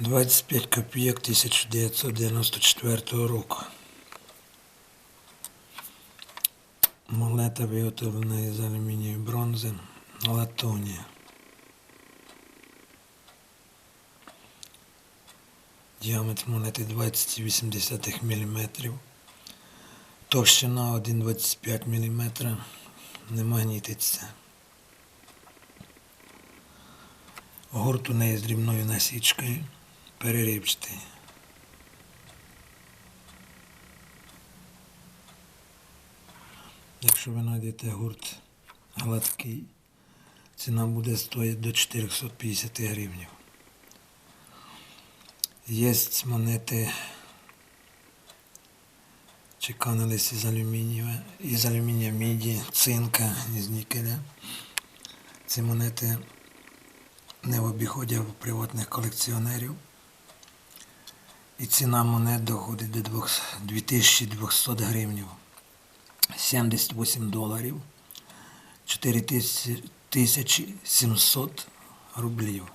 25 копійок 1994 року. Монета виготовлена із алюмінію бронзи Латонія. Діаметр монети 20,8 мм. Товщина 1,25 мм. Не магнітиться. Гурт у неї з дрібною насічкою, переривчатий. Якщо ви знайдете гурт гладкий, ціна буде стоїти до 450 гривень. Є монети чеканились із алюмінія, із алюмінія міді, цинка, із нікеля. Ці монети не в обіході в приватних колекціонерів. І ціна монет доходить до 2200 гривень. 78 доларів. 4700 рублів.